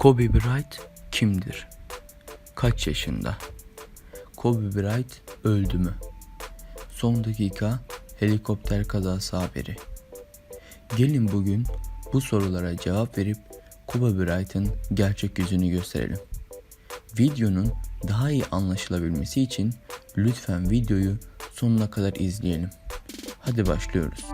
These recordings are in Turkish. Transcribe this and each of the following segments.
Kobe Bryant kimdir? Kaç yaşında? Kobe Bryant öldü mü? Son dakika helikopter kazası haberi. Gelin bugün bu sorulara cevap verip Kobe Bryant'ın gerçek yüzünü gösterelim. Videonun daha iyi anlaşılabilmesi için lütfen videoyu sonuna kadar izleyelim. Hadi başlıyoruz.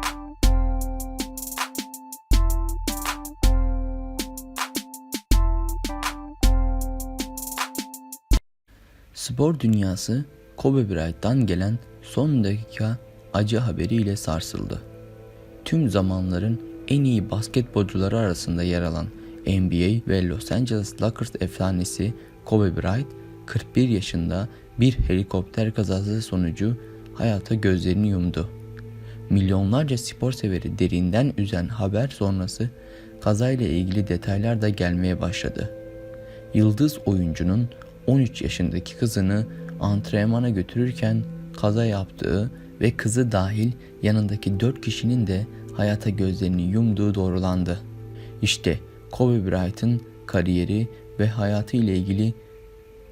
Spor dünyası Kobe Bryant'tan gelen son dakika acı haberiyle sarsıldı. Tüm zamanların en iyi basketbolcuları arasında yer alan NBA ve Los Angeles Lakers efsanesi Kobe Bryant 41 yaşında bir helikopter kazası sonucu hayata gözlerini yumdu. Milyonlarca spor severi derinden üzen haber sonrası kazayla ilgili detaylar da gelmeye başladı. Yıldız oyuncunun 13 yaşındaki kızını antrenmana götürürken kaza yaptığı ve kızı dahil yanındaki 4 kişinin de hayata gözlerini yumduğu doğrulandı. İşte Kobe Bryant'ın kariyeri ve hayatı ile ilgili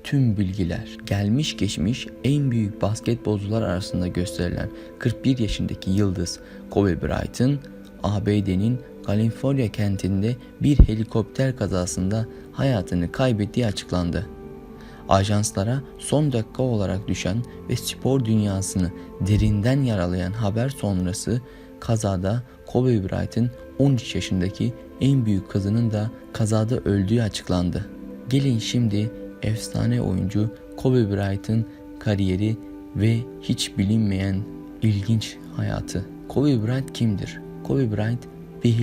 tüm bilgiler gelmiş geçmiş en büyük basketbolcular arasında gösterilen 41 yaşındaki yıldız Kobe Bryant'ın ABD'nin Kaliforniya kentinde bir helikopter kazasında hayatını kaybettiği açıklandı. Ajanslara son dakika olarak düşen ve spor dünyasını derinden yaralayan haber sonrası kazada Kobe Bryant'ın 13 yaşındaki en büyük kızının da kazada öldüğü açıklandı. Gelin şimdi efsane oyuncu Kobe Bryant'ın kariyeri ve hiç bilinmeyen ilginç hayatı. Kobe Bryant kimdir? Kobe Bryant bir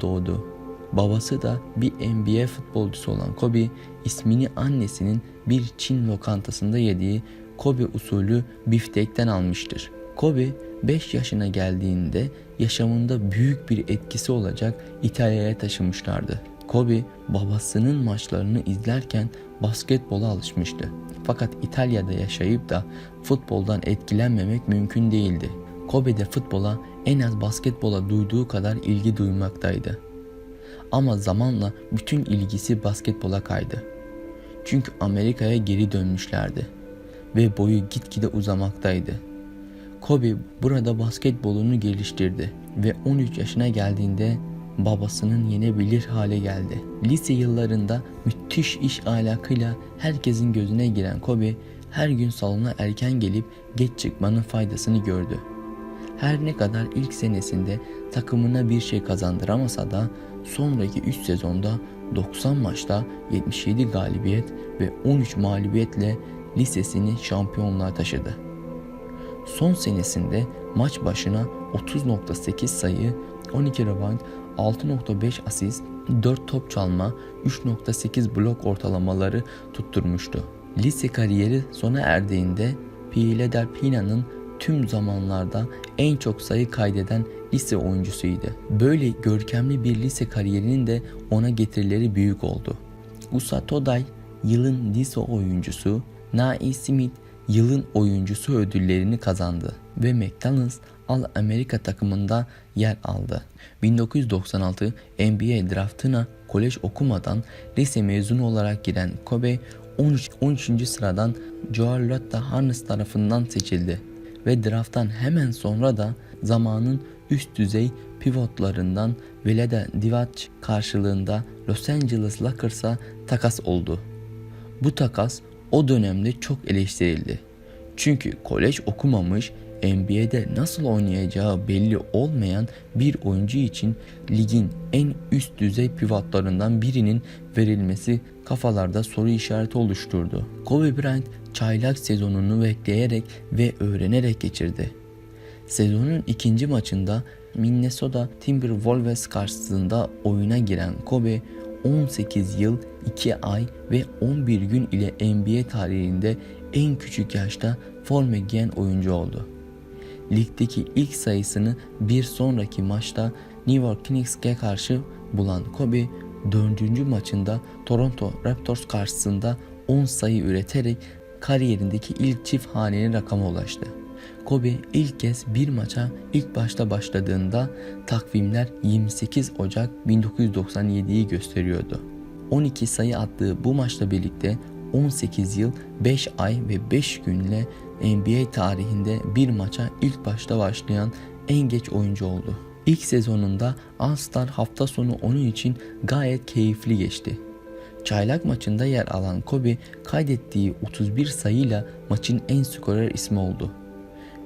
doğdu. Babası da bir NBA futbolcusu olan Kobe ismini annesinin bir Çin lokantasında yediği Kobe usulü biftekten almıştır. Kobe 5 yaşına geldiğinde yaşamında büyük bir etkisi olacak İtalya'ya taşımışlardı. Kobe babasının maçlarını izlerken basketbola alışmıştı. Fakat İtalya'da yaşayıp da futboldan etkilenmemek mümkün değildi. Kobe de futbola en az basketbola duyduğu kadar ilgi duymaktaydı. Ama zamanla bütün ilgisi basketbola kaydı. Çünkü Amerika'ya geri dönmüşlerdi ve boyu gitgide uzamaktaydı. Kobe burada basketbolunu geliştirdi ve 13 yaşına geldiğinde babasının yenebilir hale geldi. Lise yıllarında müthiş iş ahlakıyla herkesin gözüne giren Kobe her gün salona erken gelip geç çıkmanın faydasını gördü. Her ne kadar ilk senesinde takımına bir şey kazandıramasa da sonraki 3 sezonda 90 maçta 77 galibiyet ve 13 mağlubiyetle lisesini şampiyonluğa taşıdı. Son senesinde maç başına 30.8 sayı, 12 rebound, 6.5 asist, 4 top çalma, 3.8 blok ortalamaları tutturmuştu. Lise kariyeri sona erdiğinde Philadelphia'nın tüm zamanlarda en çok sayı kaydeden lise oyuncusuydu. Böyle görkemli bir lise kariyerinin de ona getirileri büyük oldu. Usa Today yılın lise oyuncusu, Nai Smith yılın oyuncusu ödüllerini kazandı ve McDonald's All Amerika takımında yer aldı. 1996 NBA draftına kolej okumadan lise mezunu olarak giren Kobe 13. 13. sıradan Lotta Harness tarafından seçildi ve drafttan hemen sonra da zamanın üst düzey pivotlarından Veleda Divac karşılığında Los Angeles Lakers'a takas oldu. Bu takas o dönemde çok eleştirildi. Çünkü kolej okumamış, NBA'de nasıl oynayacağı belli olmayan bir oyuncu için ligin en üst düzey pivotlarından birinin verilmesi kafalarda soru işareti oluşturdu. Kobe Bryant çaylak sezonunu bekleyerek ve öğrenerek geçirdi. Sezonun ikinci maçında Minnesota Timberwolves karşısında oyuna giren Kobe 18 yıl 2 ay ve 11 gün ile NBA tarihinde en küçük yaşta forma giyen oyuncu oldu. Ligdeki ilk sayısını bir sonraki maçta New York Knicks'e karşı bulan Kobe 4. maçında Toronto Raptors karşısında 10 sayı üreterek kariyerindeki ilk çift haneli rakama ulaştı. Kobe ilk kez bir maça ilk başta başladığında takvimler 28 Ocak 1997'yi gösteriyordu. 12 sayı attığı bu maçla birlikte 18 yıl 5 ay ve 5 günle NBA tarihinde bir maça ilk başta başlayan en geç oyuncu oldu. İlk sezonunda All-Star hafta sonu onun için gayet keyifli geçti. Çaylak maçında yer alan Kobe kaydettiği 31 sayıyla maçın en skorer ismi oldu.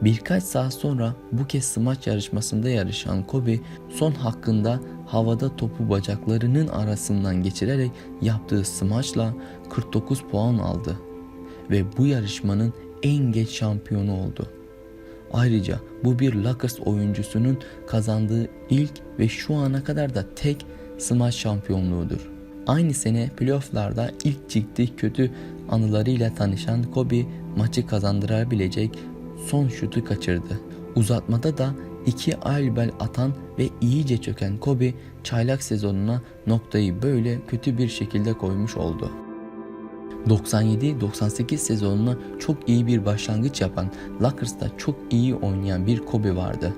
Birkaç saat sonra bu kez smaç yarışmasında yarışan Kobe son hakkında havada topu bacaklarının arasından geçirerek yaptığı smaçla 49 puan aldı ve bu yarışmanın en geç şampiyonu oldu. Ayrıca bu bir Lakers oyuncusunun kazandığı ilk ve şu ana kadar da tek smaç şampiyonluğudur. Aynı sene playofflarda ilk çıktığı kötü anılarıyla tanışan Kobe maçı kazandırabilecek son şutu kaçırdı. Uzatmada da iki ailbel atan ve iyice çöken Kobe çaylak sezonuna noktayı böyle kötü bir şekilde koymuş oldu. 97-98 sezonuna çok iyi bir başlangıç yapan Lakers'ta çok iyi oynayan bir Kobe vardı.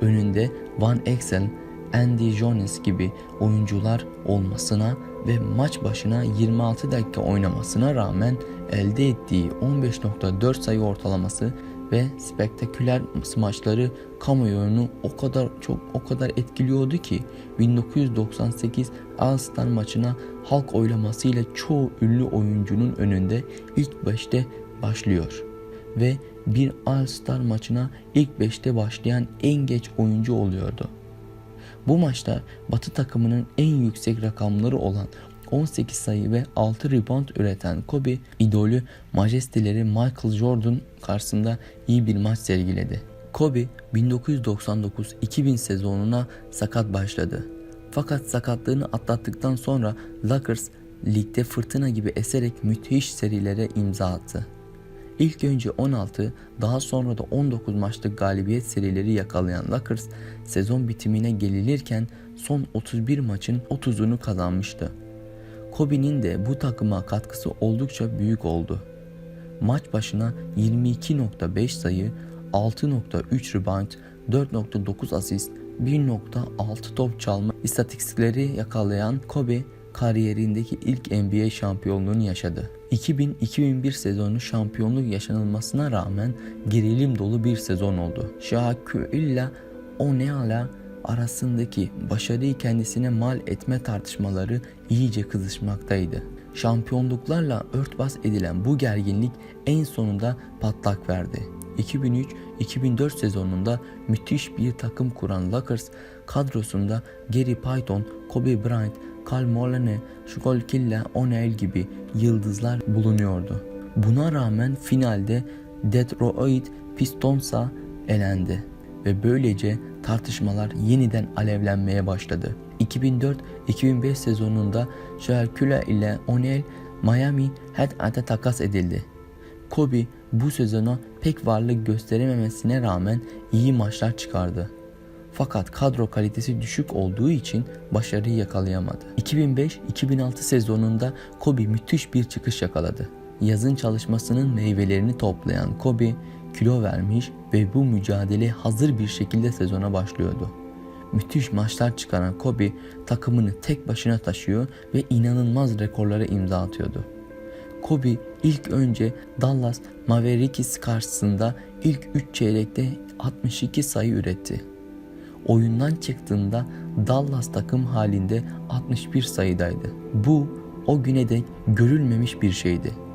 Önünde Van Exel, Andy Jones gibi oyuncular olmasına ve maç başına 26 dakika oynamasına rağmen elde ettiği 15.4 sayı ortalaması ve spektaküler smaçları kamuoyunu o kadar çok o kadar etkiliyordu ki 1998 All-Star maçına halk oylamasıyla çoğu ünlü oyuncunun önünde ilk 5'te başlıyor ve bir All-Star maçına ilk 5'te başlayan en geç oyuncu oluyordu. Bu maçta Batı takımının en yüksek rakamları olan 18 sayı ve 6 rebound üreten Kobe idolü majesteleri Michael Jordan karşısında iyi bir maç sergiledi. Kobe 1999-2000 sezonuna sakat başladı. Fakat sakatlığını atlattıktan sonra Lakers ligde fırtına gibi eserek müthiş serilere imza attı. İlk önce 16, daha sonra da 19 maçlık galibiyet serileri yakalayan Lakers sezon bitimine gelinirken son 31 maçın 30'unu kazanmıştı. Kobe'nin de bu takıma katkısı oldukça büyük oldu. Maç başına 22.5 sayı, 6.3 rebound, 4.9 asist, 1.6 top çalma istatistikleri yakalayan Kobe kariyerindeki ilk NBA şampiyonluğunu yaşadı. 2000-2001 sezonu şampiyonluk yaşanılmasına rağmen gerilim dolu bir sezon oldu. İle O'Neal'a arasındaki başarıyı kendisine mal etme tartışmaları iyice kızışmaktaydı. Şampiyonluklarla örtbas edilen bu gerginlik en sonunda patlak verdi. 2003-2004 sezonunda müthiş bir takım kuran Lakers kadrosunda Gary Payton, Kobe Bryant, Karl Malone, Shaquille O'Neal gibi yıldızlar bulunuyordu. Buna rağmen finalde Detroit Pistons'a elendi ve böylece tartışmalar yeniden alevlenmeye başladı. 2004-2005 sezonunda Shaquille ile O'Neal Miami Heat'e takas edildi. Kobe bu sezona pek varlık gösterememesine rağmen iyi maçlar çıkardı. Fakat kadro kalitesi düşük olduğu için başarıyı yakalayamadı. 2005-2006 sezonunda Kobe müthiş bir çıkış yakaladı. Yazın çalışmasının meyvelerini toplayan Kobe kilo vermiş ve bu mücadele hazır bir şekilde sezona başlıyordu. Müthiş maçlar çıkaran Kobe takımını tek başına taşıyor ve inanılmaz rekorlara imza atıyordu. Kobe ilk önce Dallas Mavericks karşısında ilk 3 çeyrekte 62 sayı üretti. Oyundan çıktığında Dallas takım halinde 61 sayıdaydı. Bu o güne dek görülmemiş bir şeydi.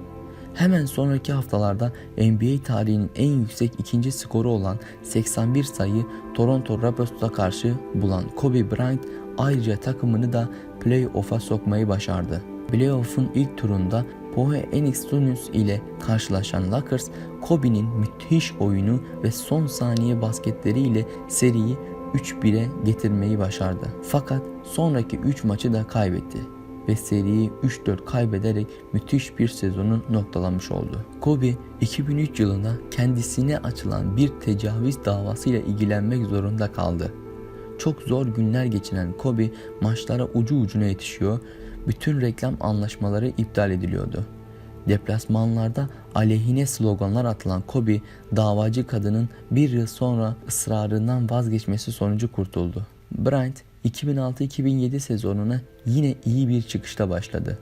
Hemen sonraki haftalarda NBA tarihinin en yüksek ikinci skoru olan 81 sayı Toronto Raptors'a karşı bulan Kobe Bryant ayrıca takımını da playoff'a sokmayı başardı. Playoff'un ilk turunda Phoenix Suns ile karşılaşan Lakers, Kobe'nin müthiş oyunu ve son saniye basketleriyle seriyi 3-1'e getirmeyi başardı. Fakat sonraki 3 maçı da kaybetti ve seriyi 3-4 kaybederek müthiş bir sezonu noktalamış oldu. Kobe 2003 yılında kendisine açılan bir tecavüz davasıyla ilgilenmek zorunda kaldı. Çok zor günler geçiren Kobe maçlara ucu ucuna yetişiyor, bütün reklam anlaşmaları iptal ediliyordu. Deplasmanlarda aleyhine sloganlar atılan Kobe, davacı kadının bir yıl sonra ısrarından vazgeçmesi sonucu kurtuldu. Bryant 2006-2007 sezonuna yine iyi bir çıkışla başladı.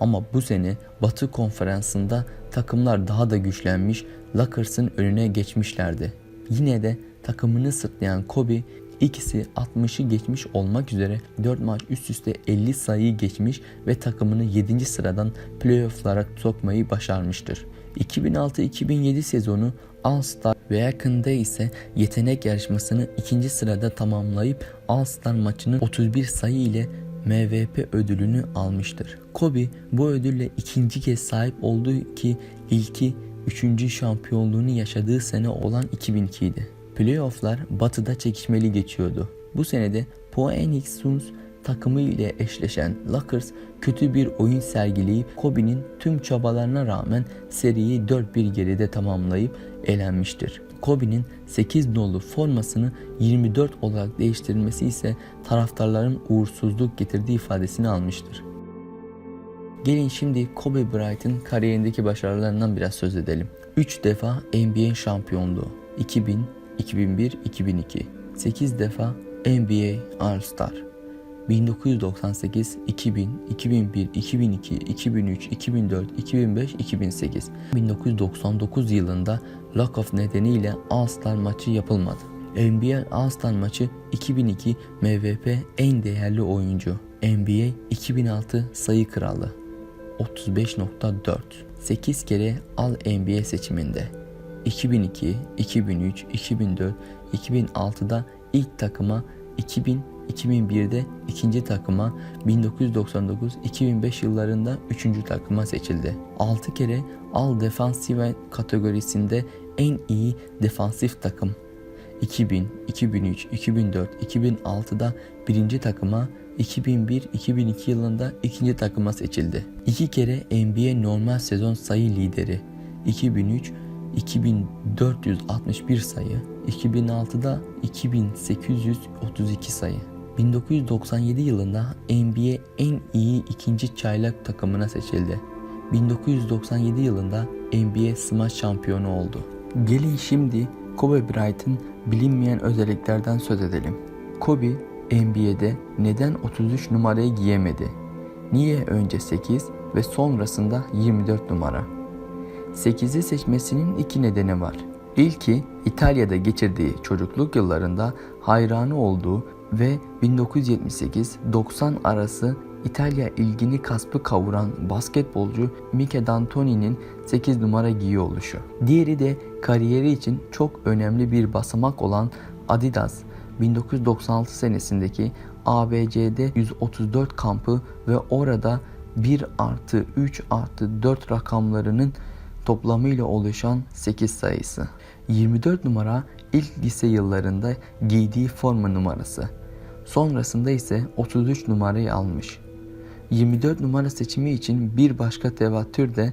Ama bu sene Batı Konferansı'nda takımlar daha da güçlenmiş, Lakers'ın önüne geçmişlerdi. Yine de takımını sırtlayan Kobe ikisi 60'ı geçmiş olmak üzere 4 maç üst üste 50 sayıyı geçmiş ve takımını 7. sıradan playoff'lara sokmayı başarmıştır. 2006-2007 sezonu All-Star ve yakında ise yetenek yarışmasını ikinci sırada tamamlayıp All-Star maçının 31 sayı ile MVP ödülünü almıştır. Kobe bu ödülle ikinci kez sahip olduğu ki ilki 3. şampiyonluğunu yaşadığı sene olan 2002 idi. Playoff'lar batıda çekişmeli geçiyordu. Bu senede Phoenix Suns takımı ile eşleşen Lakers kötü bir oyun sergileyip Kobe'nin tüm çabalarına rağmen seriyi 4-1 geride tamamlayıp elenmiştir. Kobe'nin 8 nolu formasını 24 olarak değiştirilmesi ise taraftarların uğursuzluk getirdiği ifadesini almıştır. Gelin şimdi Kobe Bryant'ın kariyerindeki başarılarından biraz söz edelim. 3 defa NBA şampiyonluğu 2000, 2001, 2002. 8 defa NBA All-Star. 1998, 2000, 2001, 2002, 2003, 2004, 2005, 2008. 1999 yılında lockout nedeniyle All-Star maçı yapılmadı. NBA All-Star maçı 2002 MVP en değerli oyuncu. NBA 2006 sayı kralı 35.4 8 kere All NBA seçiminde 2002, 2003, 2004, 2006'da ilk takıma, 2000, 2001'de ikinci takıma, 1999-2005 yıllarında üçüncü takıma seçildi. 6 kere All Defensive kategorisinde en iyi defansif takım. 2000, 2003, 2004, 2006'da birinci takıma, 2001-2002 yılında ikinci takıma seçildi. İki kere NBA normal sezon sayı lideri. 2003 2461 sayı, 2006'da 2832 sayı. 1997 yılında NBA en iyi ikinci çaylak takımına seçildi. 1997 yılında NBA Smash şampiyonu oldu. Gelin şimdi Kobe Bryant'ın bilinmeyen özelliklerden söz edelim. Kobe NBA'de neden 33 numarayı giyemedi? Niye önce 8 ve sonrasında 24 numara? 8'i seçmesinin iki nedeni var. İlki İtalya'da geçirdiği çocukluk yıllarında hayranı olduğu ve 1978-90 arası İtalya ilgini kaspı kavuran basketbolcu Mike D'Antoni'nin 8 numara giyiyor oluşu. Diğeri de kariyeri için çok önemli bir basamak olan Adidas 1996 senesindeki ABC'de 134 kampı ve orada 1 artı 3 artı 4 rakamlarının toplamıyla oluşan 8 sayısı. 24 numara ilk lise yıllarında giydiği forma numarası. Sonrasında ise 33 numarayı almış. 24 numara seçimi için bir başka tevatür de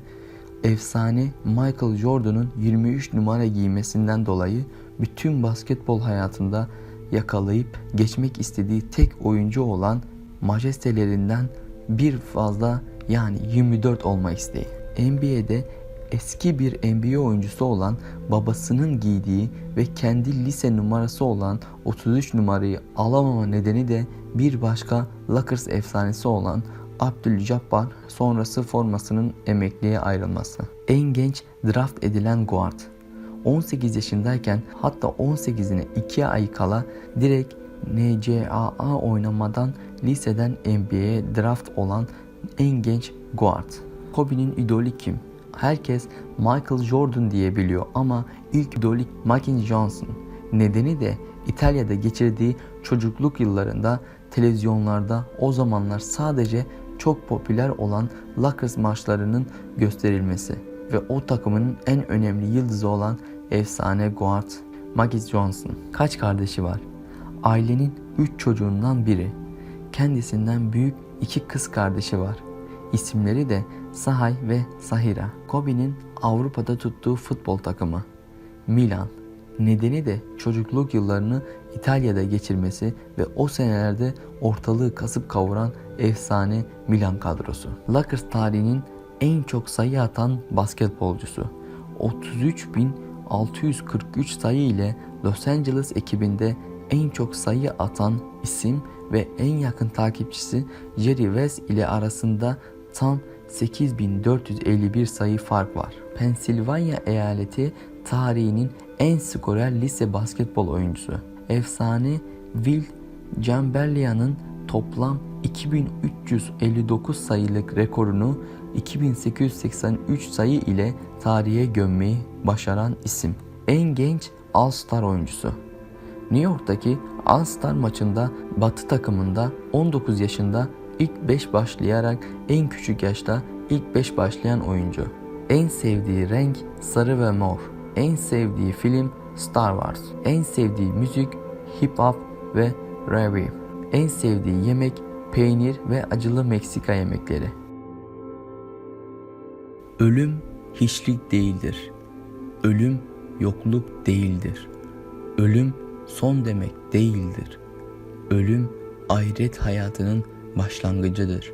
efsane Michael Jordan'ın 23 numara giymesinden dolayı bütün basketbol hayatında yakalayıp geçmek istediği tek oyuncu olan majestelerinden bir fazla yani 24 olma isteği. NBA'de eski bir NBA oyuncusu olan babasının giydiği ve kendi lise numarası olan 33 numarayı alamama nedeni de bir başka Lakers efsanesi olan Abdülcabbar sonrası formasının emekliye ayrılması. En genç draft edilen guard. 18 yaşındayken hatta 18'ine 2 ay kala direkt NCAA oynamadan liseden NBA'ye draft olan en genç guard. Kobe'nin idolü kim? Herkes Michael Jordan diye biliyor ama ilk idolü Magic Johnson. Nedeni de İtalya'da geçirdiği çocukluk yıllarında televizyonlarda o zamanlar sadece çok popüler olan Lakers maçlarının gösterilmesi ve o takımın en önemli yıldızı olan efsane guard Magic Johnson. Kaç kardeşi var? Ailenin 3 çocuğundan biri. Kendisinden büyük iki kız kardeşi var. İsimleri de Sahay ve Sahira. Kobe'nin Avrupa'da tuttuğu futbol takımı Milan. Nedeni de çocukluk yıllarını İtalya'da geçirmesi ve o senelerde ortalığı kasıp kavuran efsane Milan kadrosu. Lakers tarihinin en çok sayı atan basketbolcusu. 33.643 sayı ile Los Angeles ekibinde en çok sayı atan isim ve en yakın takipçisi Jerry West ile arasında tam 8451 sayı fark var. Pensilvanya eyaleti tarihinin en skorer lise basketbol oyuncusu. Efsane Will Chamberlain'ın toplam 2359 sayılık rekorunu 2883 sayı ile tarihe gömmeyi başaran isim. En genç All-Star oyuncusu. New York'taki All-Star maçında Batı takımında 19 yaşında ilk 5 başlayarak en küçük yaşta ilk 5 başlayan oyuncu. En sevdiği renk sarı ve mor. En sevdiği film Star Wars. En sevdiği müzik hip hop ve rave. En sevdiği yemek peynir ve acılı Meksika yemekleri. Ölüm hiçlik değildir. Ölüm yokluk değildir. Ölüm son demek değildir. Ölüm ahiret hayatının başlangıcıdır.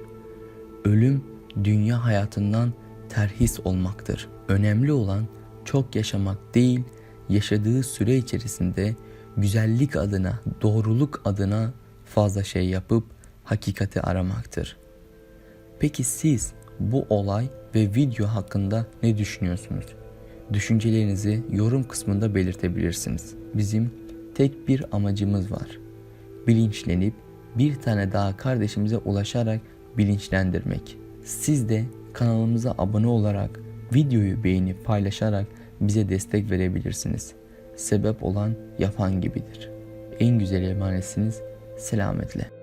Ölüm dünya hayatından terhis olmaktır. Önemli olan çok yaşamak değil, yaşadığı süre içerisinde güzellik adına, doğruluk adına fazla şey yapıp hakikati aramaktır. Peki siz bu olay ve video hakkında ne düşünüyorsunuz? Düşüncelerinizi yorum kısmında belirtebilirsiniz. Bizim tek bir amacımız var. Bilinçlenip bir tane daha kardeşimize ulaşarak bilinçlendirmek. Siz de kanalımıza abone olarak videoyu beğenip paylaşarak bize destek verebilirsiniz. Sebep olan yapan gibidir. En güzel emanetsiniz selametle.